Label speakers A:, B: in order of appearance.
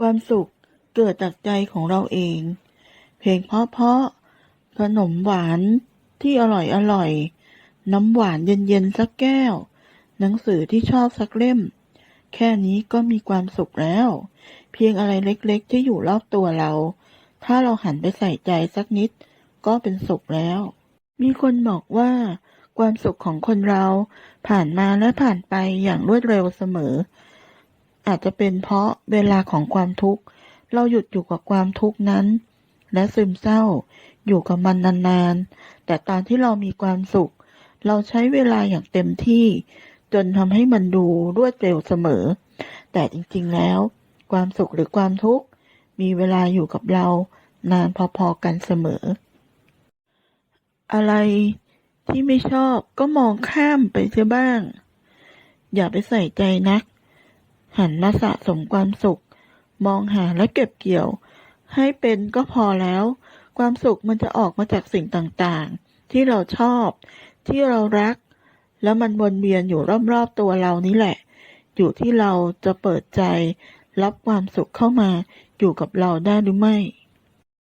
A: ความสุขเกิดจากใจของเราเอง เพลงเพราะๆขนมหวานที่อร่อยอร่อย น้ำหวานเย็นๆสักแก้ว หนังสือที่ชอบสักเล่ม แค่นี้ก็มีความสุขแล้ว เพียงอะไรเล็กๆ ที่อยู่รอบตัวเรา ถ้าเราหันไปใส่ใจสักนิด ก็เป็นสุขแล้ว มีคนบอกว่า ความสุขของคนเราผ่านมาและผ่านไปอย่างรวดเร็วเสมอ อาจจะเป็นเพราะเวลาของความทุกข์ เราหยุดอยู่กับความทุกข์นั้น และซึมเศร้า อยู่กับมันนานๆ แต่ตอนที่เรามีความสุข เราใช้เวลาอย่างเต็มที่ จนทำให้มันดูรวดเร็วเสมอ แต่จริงๆแล้ว ความสุขหรือความทุกข์ มีเวลาอยู่กับเรานานพอๆกันเสมอ อะไรที่ไม่ชอบก็มองข้ามไปเสียบ้าง อย่าไปใส่ใจนัก หันมาสะสมความสุข มองหาและเก็บเกี่ยว ให้เป็นก็พอแล้ว ความสุขมันจะออกมาจากสิ่งต่างๆ ที่เราชอบ ที่เรารัก แล้วมันวนเวียนอยู่รอบๆตัวเรานี่แหละ อยู่ที่เราจะเปิดใจ รับความสุขเข้ามาอยู่กับเราได้หรือไม่